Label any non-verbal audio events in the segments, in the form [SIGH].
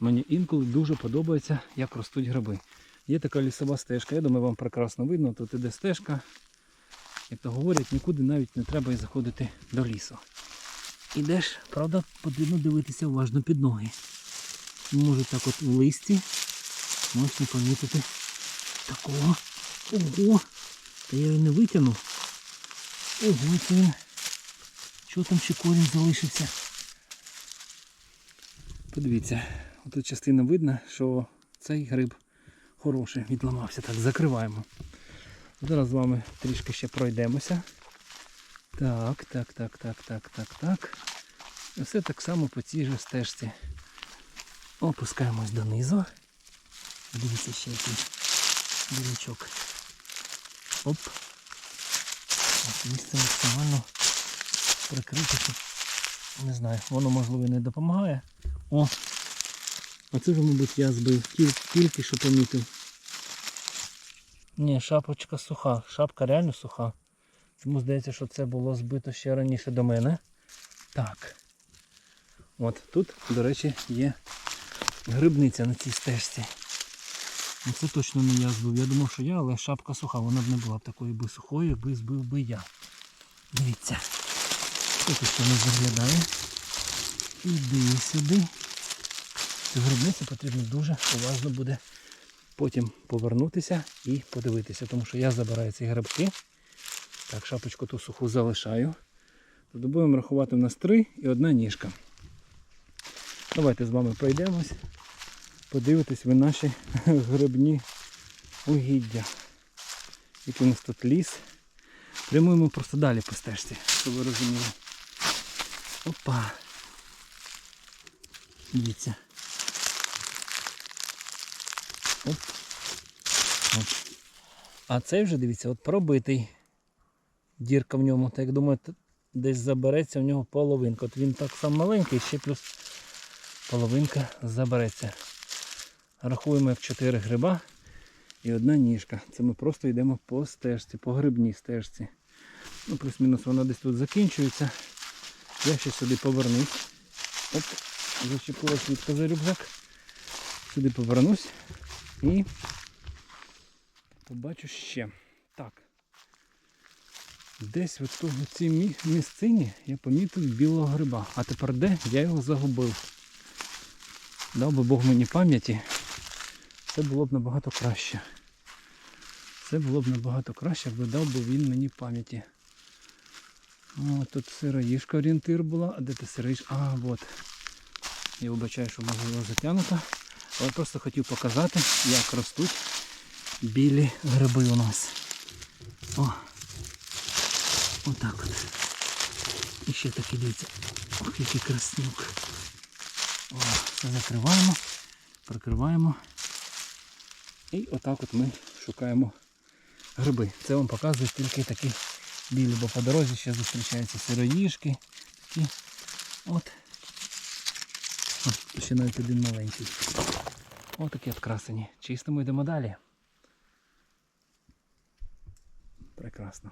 Мені інколи дуже подобається, як ростуть гриби. Є така лісова стежка, я думаю, вам прекрасно видно, тут іде стежка. Як то говорять, нікуди навіть не треба і заходити до лісу. Ідеш, правда, потрібно дивитися уважно під ноги. Може так от в листі можна помітити такого. Ого! Та я його не витягнув. Ого, це він. Що там ще корінь залишився? Подивіться, отут частина видно, що цей гриб хороший, відламався. Так, закриваємо. Зараз з вами трішки ще пройдемося. Так, так, так, так, так, так, так. І все так само по цій же стежці. Опускаємось донизу. Дивіться ще який білячок. Оп. Місце максимально прикрите, не знаю, воно можливо і не допомагає. О! Оце вже, мабуть, я збив Тіль- тільки що помітив. Ні, шапочка суха. Шапка реально суха. Тому здається, що це було збито ще раніше до мене. Так. От тут, до речі, є грибниця на цій стежці. Ну, Це точно не я збив. Я думав, що я, але шапка суха, вона б не була б такою би сухою, якби збив би я. Дивіться. Хто тут ще не заглядає? Іди сюди. Цю грибницю потрібно дуже уважно буде потім повернутися і подивитися, тому що я забираю ці грибки. Так, шапочку ту суху залишаю. Тобто будемо рахувати в нас три і одна ніжка. Давайте з вами пройдемось. Подивитись ви наші [LAUGHS] грибні угіддя. Який у нас тут ліс. Прямуємо просто далі по стежці, щоб ви розуміли. Опа. Дивіться. Оп. А цей вже, дивіться, от пробитий. Дірка в ньому. Так як думаю, десь забереться в нього половинка. От він так сам маленький, ще плюс половинка забереться. Рахуємо як 4 гриба і одна ніжка. Це ми просто йдемо по стежці, по грибній стежці. Ну, плюс-мінус вона десь тут закінчується. Я ще сюди повернусь. Оп, зачепилась від за рюкзак. Сюди повернусь і побачу ще. Так. Десь от в цій місцині я помітив білого гриба. А тепер де? Я його загубив. Дав би Бог мені пам'яті. Це було б набагато краще. Це було б набагато краще, якби дав би він мені пам'яті. О, тут сироїшка орієнтир була. А де ти сироїшка? А, от. Я вибачаю, що можливо затягнута. Але просто хотів показати, як ростуть білі гриби у нас. О! Отак от. І ще такий дивіться. Ох, який краснюк. О, все закриваємо, прикриваємо. І отак от ми шукаємо гриби. Це вам показує тільки такі білі, бо по дорозі ще зустрічаються сироїшки. Такі. От. О, ще навіть один маленький. Ось такі от красені. Чистимо йдемо далі. Прекрасно.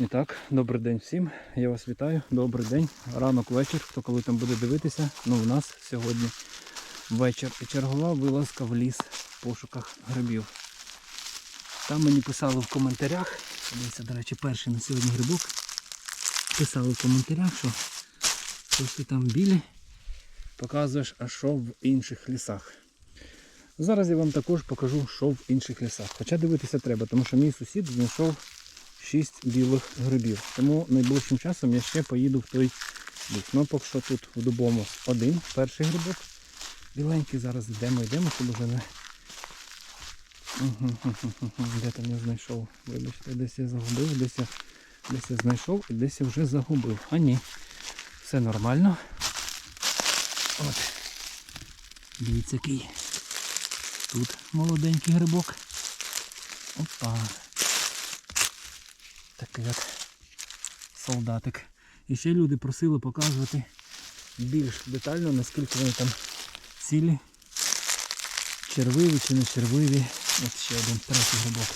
І так, добрий день всім. Я вас вітаю. Добрий день. Ранок вечір. Хто коли там буде дивитися, ну у нас сьогодні вечір. І чергова вилазка в ліс в пошуках грибів. Там мені писали в коментарях, дивіться, до речі, перший на сьогодні грибок. Писали в коментарях, що щось там білі, показуєш, а що в інших лісах. Зараз я вам також покажу, що в інших лісах. Хоча дивитися треба, тому що мій сусід знайшов 6 білих грибів. Тому найближчим часом я ще поїду в той ліс. Ну, поки що тут в дубому один перший грибок. Біленький зараз йдемо, йдемо, щоб уже не. Де там я знайшов? Вибачте, десь я загубив, десь я, десь я знайшов і десь я вже загубив. А ні. Все нормально. От. Дивіться який. Тут молоденький грибок. Опа. Такий от солдатик. І ще люди просили показувати більш детально, наскільки вони там цілі. Червиві чи не червиві. От ще один третій грибок.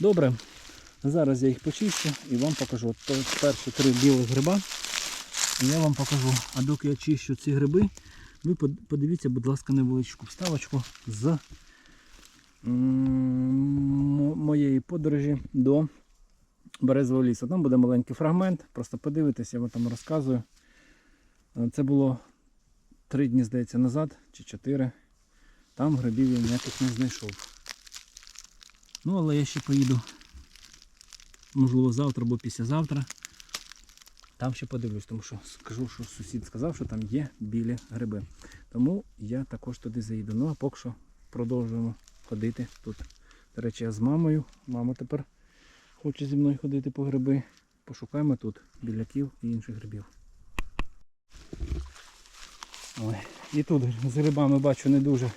Добре. Зараз я їх почищу і вам покажу. От перші три білих гриба. Я вам покажу. А доки я чищу ці гриби, Ви подивіться, будь ласка, невеличку вставочку з моєї подорожі до Березового лісу. Там буде маленький фрагмент, просто подивитися, я вам там розказую. Е, Це було три дні, здається, назад чи чотири. Там грибів я ніяких не знайшов. Ну, але я ще поїду, можливо, завтра або післязавтра. Там ще подивлюсь, тому що скажу, що сусід сказав, що там є білі гриби. Тому я також туди заїду. Ну а поки що продовжуємо ходити тут. До речі, я з мамою. Мама тепер хоче зі мною ходити по гриби. Пошукаємо тут біляків і інших грибів. Ой, і тут з грибами бачу не дуже.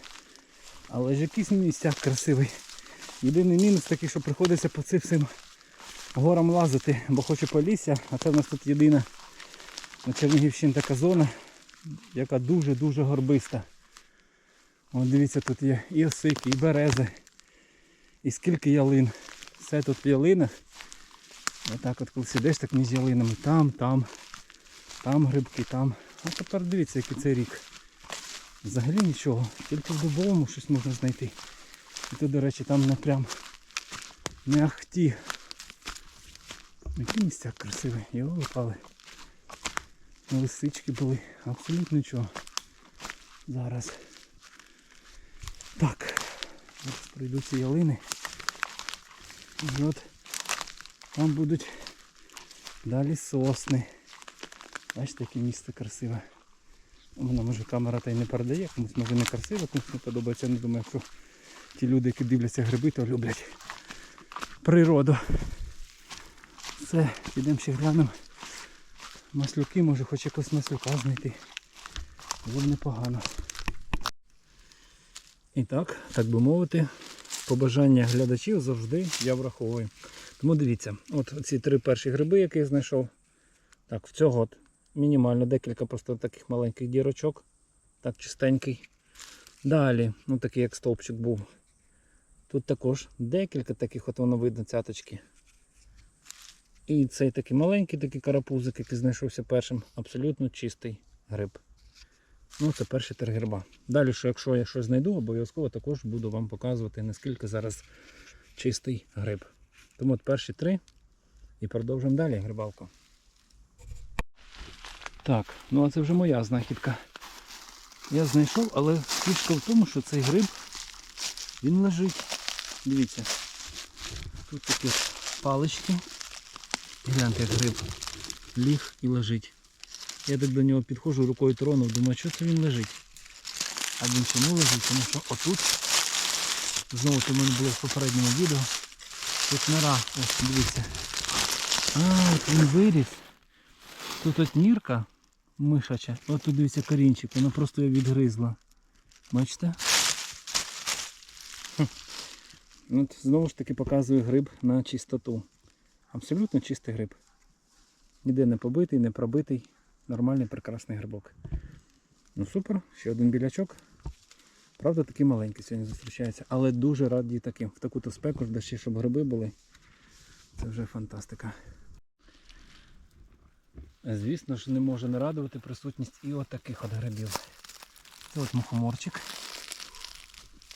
Але ж якийсь місця красивий. Єдиний мінус такий, що приходиться по цим всім горам лазити, бо хочу полісся, а це в нас тут єдина на Чернігівщині така зона, яка дуже-дуже горбиста. От дивіться, тут є і осики, і берези, і скільки ялин. Все тут в ялинах. Отак от коли сидиш так між ялинами, там, там, там грибки, там. А тепер дивіться, який це рік. Взагалі нічого, тільки в дубовому щось можна знайти. І тут, до речі, там не прям не ахті. Які місця красиві, його випали. Лисички були, абсолютно нічого. Зараз. Так. Зараз пройду ці ялини. І от там будуть далі сосни. Бачите, яке місце красиве. Вона може камера та й не передає, комусь може не красиво, комусь не подобається. Я не думаю, якщо ті люди, які дивляться гриби, то люблять природу. Все, підемо ще глянемо. Маслюки, може хоч якогось маслюка знайти. Було б непогано. І так, так би мовити, побажання глядачів завжди я враховую. Тому дивіться, от ці три перші гриби, які я знайшов. Так, в цього от мінімально декілька просто таких маленьких дірочок. Так, чистенький. Далі, ну такий як стовпчик був. Тут також декілька таких от воно видно цяточки. І цей такий маленький такий карапузик, який знайшовся першим, абсолютно чистий гриб. Ну, це перші три гриба. Далі, що якщо я щось знайду, обов'язково також буду вам показувати, наскільки зараз чистий гриб. Тому от перші три. І продовжимо далі грибалку. Так, ну а це вже моя знахідка. Я знайшов, але фішка в тому, що цей гриб він лежить. Дивіться. Тут такі палички. Гляньте, як гриб ліг і лежить. Я так до нього підходжу, рукою тронув, думаю, що це він лежить. А він чому лежить? Тому що отут, знову це в мене було в попередньому відео, тут нора, ось дивіться. А, от він виріс. Тут от нірка мишача, от тут дивіться корінчик, вона просто його відгризла. Бачите? От знову ж таки показую гриб на чистоту. Абсолютно чистий гриб. Ніде не побитий, не пробитий. Нормальний прекрасний грибок. Ну супер, ще один білячок. Правда, такий маленький сьогодні зустрічається, але дуже радий таким. В таку-то спеку, да ще щоб гриби були. Це вже фантастика. Звісно ж, не може не радувати присутність і от от грибів. Це от мухоморчик.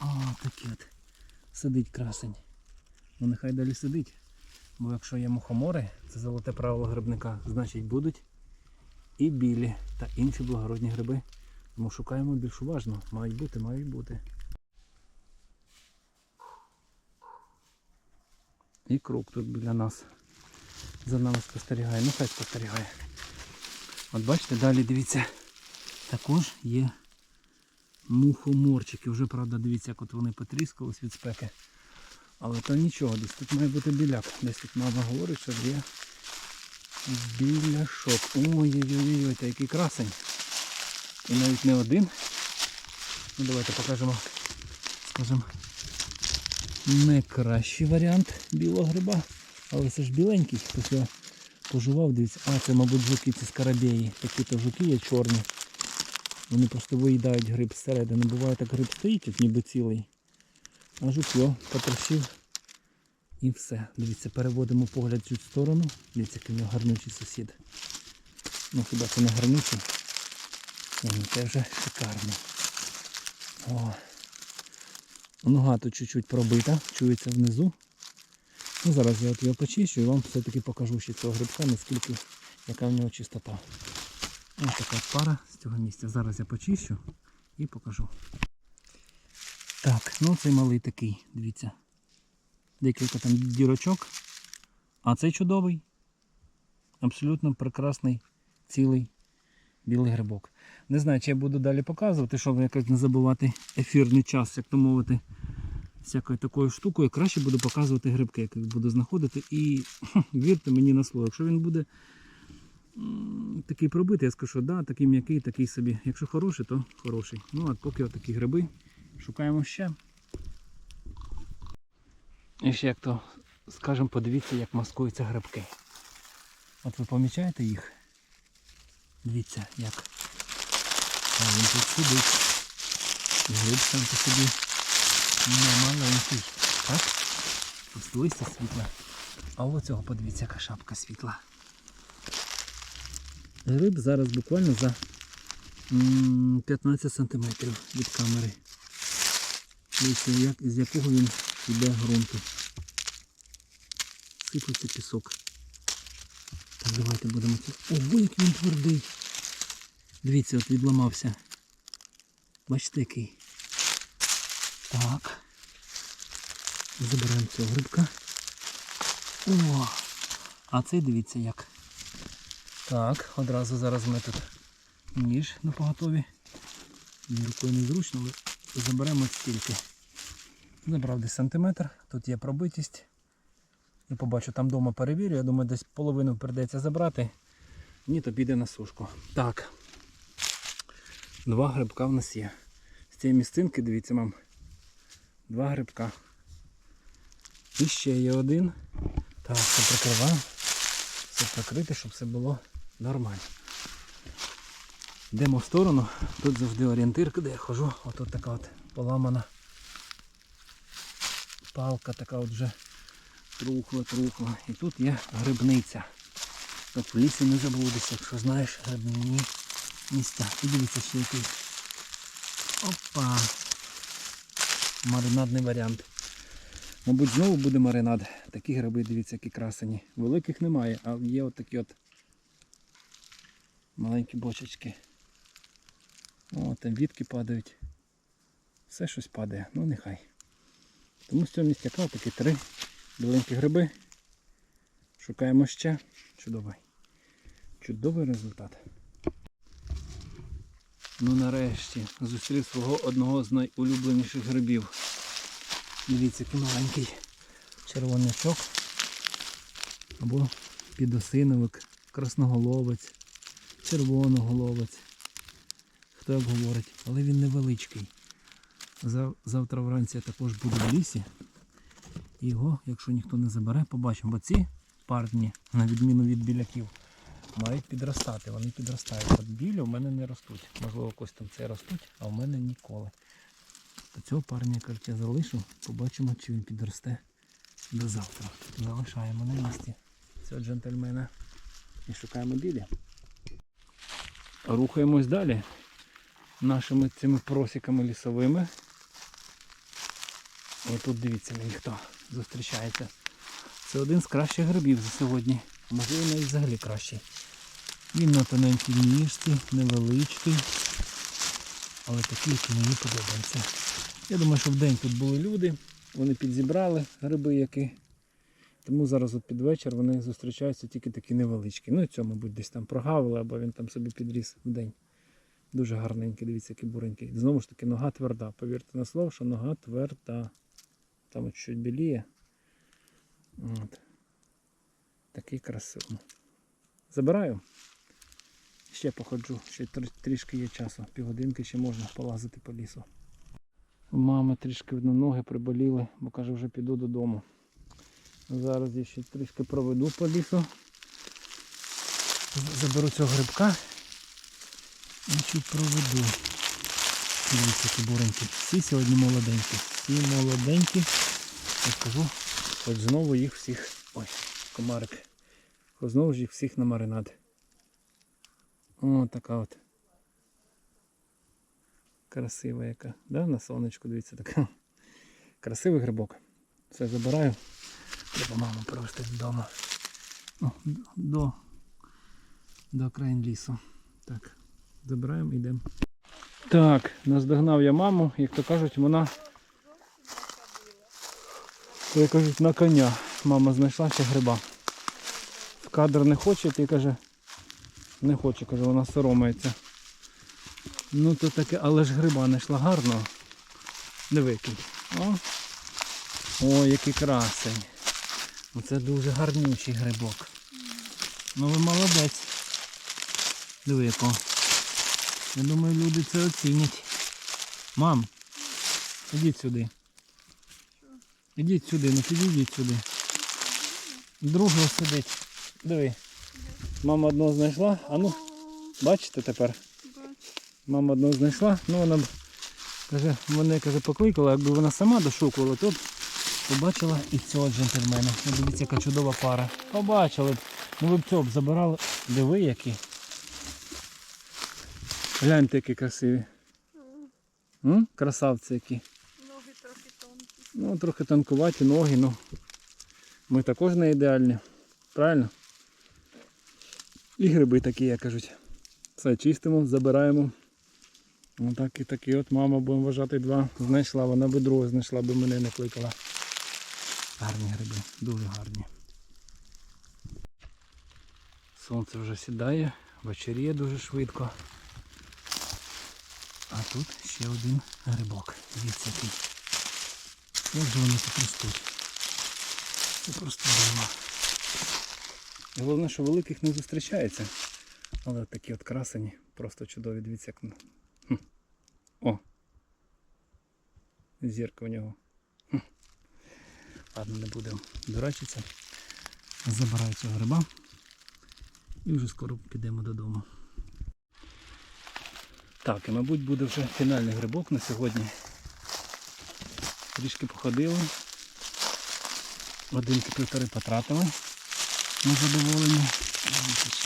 О, такий от. Сидить красень. Ну нехай далі сидить. Бо якщо є мухомори, це золоте правило грибника, значить будуть і білі та інші благородні гриби. Тому шукаємо більш уважно. Мають бути, мають бути. І круг тут біля нас. За нами спостерігає. Ну хай спостерігає. От бачите, далі дивіться, також є мухоморчики. Вже, правда, дивіться, як от вони потріскались від спеки. Але то нічого, десь тут має бути біляк. Десь тут мама говорить, що є біляшок. Ой-ой-ой, та який красень. І навіть не один. Ну давайте покажемо, скажімо, не кращий варіант білого гриба. Але це ж біленький, хтось його пожував, дивіться. А, це, мабуть, жуки, ці скарабеї. Такі то жуки є чорні. Вони просто виїдають гриб зсередини. Буває так гриб стоїть, от ніби цілий. Жук його потрощив. І все. Дивіться, переводимо погляд в цю сторону. Дивіться, який нього гарнючий сусід. Ну хіба це не ну це вже шикарно. О. Нога тут чуть-чуть пробита, чується внизу. Ну, зараз я от його почищу і вам все-таки покажу ще цього грибка, наскільки яка в нього чистота. Ось така пара з цього місця. Зараз я почищу і покажу. Так, ну цей малий такий, дивіться. Декілька там дірочок. А цей чудовий. Абсолютно прекрасний цілий білий грибок. Не знаю, чи я буду далі показувати, щоб якось не забувати ефірний час, як то мовити, всякою такою штукою. Краще буду показувати грибки, як їх буду знаходити. І вірте мені на слово, якщо він буде такий пробитий, я скажу, що да, такий м'який, такий собі. Якщо хороший, то хороший. Ну, а поки отакі гриби. Шукаємо ще. І ще як то, скажімо, подивіться, як маскуються грибки. От ви помічаєте їх? Дивіться, як. А він тут сидить. Гриб сам по собі не маленький. Так? Листя світле. А ось цього подивіться, яка шапка світла. Гриб зараз буквально за 15 см від камери. Дивіться, як, з якого він йде ґрунту. Сиплеться пісок. Так, давайте будемо це. Ого, як він твердий. Дивіться, от відламався. Бачите який. Так. Забираємо цього грибка. О! А цей дивіться як. Так, одразу зараз ми тут ніж на поготові. Рукою незручно, але заберемо стільки. Забрав десь сантиметр, тут є пробитість. Я побачу, там вдома перевірю, я думаю, десь половину прийдеться забрати. Ні, то піде на сушку. Так. Два грибка в нас є. З цієї місцинки, дивіться, мам. Два грибка. І ще є один. Так, все прикриваю. Все прикрити, щоб все було нормально. Йдемо в сторону. Тут завжди орієнтир, де я хожу. Отут така от поламана палка, така от вже трухла, трухла. І тут є грибниця. Тут в лісі не заблудишся, якщо знаєш грибні місця. І дивіться ще який. Опа! Маринадний варіант. Мабуть, знову буде маринад. Такі гриби, дивіться, які красені. Великих немає, а є от такі от маленькі бочечки. О, там вітки падають. Все щось падає, ну нехай. Тому з цього містяка такі три біленькі гриби. Шукаємо ще. Чудовий. Чудовий результат. Ну нарешті зустрів свого одного з найулюбленіших грибів. Дивіться, який маленький червонячок. Або підосиновик, красноголовець, червоноголовець. Хто як говорить, але він невеличкий. Зав- Завтра вранці я також буду в лісі. Його, якщо ніхто не забере, побачимо. Бо ці парні, на відміну від біляків, мають підростати. Вони підростають. От білі в мене не ростуть. Можливо, когось там це ростуть, а в мене ніколи. То цього парня, кажуть, я залишу, побачимо, чи він підросте до завтра. Залишаємо на місці цього джентльмена і шукаємо білі. Рухаємось далі нашими цими просіками лісовими. І тут дивіться мені хто зустрічається. Це один з кращих грибів за сьогодні. Можливо, навіть взагалі кращий. Він на тоненькій ніжці, невеличкий. Але такий, який мені подобається. Я думаю, що в день тут були люди, вони підзібрали гриби які. Тому зараз от під вечір вони зустрічаються тільки такі невеличкі. Ну і цьому, мабуть, десь там прогавили, або він там собі підріс в день. Дуже гарненький, дивіться, який буренький. Знову ж таки, нога тверда. Повірте на слово, що нога тверда. Там от чуть біліє. От. Такий красивий. Забираю. Ще походжу, ще тр- трішки є часу. Півгодинки ще можна полазити по лісу. Мами трішки видно, ноги приболіли, бо каже, вже піду додому. Зараз я ще трішки проведу по лісу. Заберу цього грибка чуть проведу. Дивіться, які буренькі. Всі сьогодні молоденькі. Всі молоденькі. Я скажу, хоч знову їх всіх. Ой, комарик. Хоч знову ж їх всіх на маринад. О, така от Красива яка. Да? На сонечку, дивіться, така. Красивий грибок. Все забираю. Треба маму привезти додому. О, до, до країн лісу. Так, забираємо і йдемо. Так, наздогнав я маму, як то кажуть, вона. Як кажуть, на коня. Мама знайшла ще гриба. В кадр не хоче, ти каже, не хоче, каже, вона соромається. Ну то таке, але ж гриба знайшла гарного. Диви який. О, О, який красень. Оце дуже гарнючий грибок. Ну ви молодець. Диви якого. Я думаю, люди це оцінять. Мам, ідіть сюди. Ідіть сюди, ну підійдіть сюди. Другого сидить. Диви. Мама одного знайшла. А ну, бачите тепер? Мама одного знайшла. Ну вона каже, мене каже, покликала, якби вона сама дошукувала, то б побачила і цього джентльмена. Ну, Дивіться, яка чудова пара. Побачили б. Ну ви б цього б забирали. Диви які. Гляньте, які красиві. М? Красавці які. Ноги трохи тонкі. Ну, трохи тонкуваті ноги, ну. Ми також не ідеальні. Правильно? І гриби такі, як кажуть. Все чистимо, забираємо. Отак і такі от мама, будемо вважати, два знайшла. Вона би другого знайшла, би мене не кликала. Гарні гриби, дуже гарні. Сонце вже сідає, вечеріє дуже швидко. А тут ще один грибок. Дивіться який. Як же вони тут ростуть? Це просто диво. Головне, що великих не зустрічається. Але такі от красені, просто чудові, дивіться. О! Зірка у нього. Ладно, не будемо дурачитися. Забираю цього гриба. І вже скоро підемо додому. Так, і мабуть буде вже фінальний грибок на сьогодні. Трішки походили. Годинки півтори потратили. Ще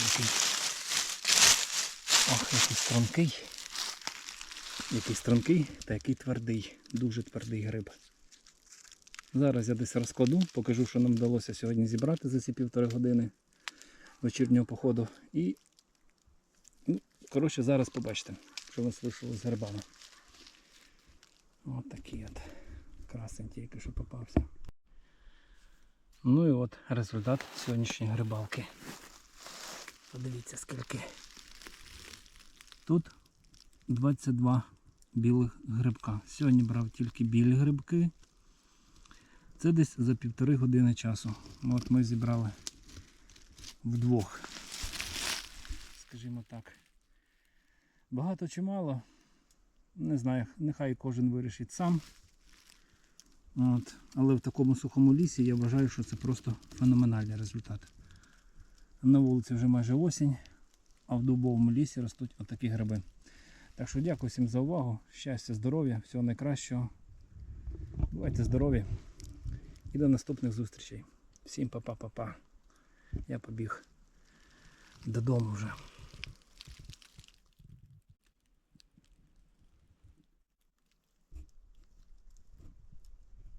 який. Ох, який стрункий. Який стрункий та який твердий. Дуже твердий гриб. Зараз я десь розкладу, покажу, що нам вдалося сьогодні зібрати за ці півтори години вечірнього походу. І, ну, коротше, зараз побачите, що у вийшло з грибами. От от красень тільки що попався. Ну і от результат сьогоднішньої грибалки. Подивіться скільки. Тут 22 білих грибка. Сьогодні брав тільки білі грибки. Це десь за півтори години часу. От ми зібрали вдвох. Скажімо так. Багато чи мало? Не знаю, нехай кожен вирішить сам. От. Але в такому сухому лісі я вважаю, що це просто феноменальний результат. На вулиці вже майже осінь, а в дубовому лісі ростуть отакі гриби. Так що дякую всім за увагу. Щастя, здоров'я, всього найкращого. Бувайте здорові і до наступних зустрічей. Всім па-па-па-па. Я побіг додому вже.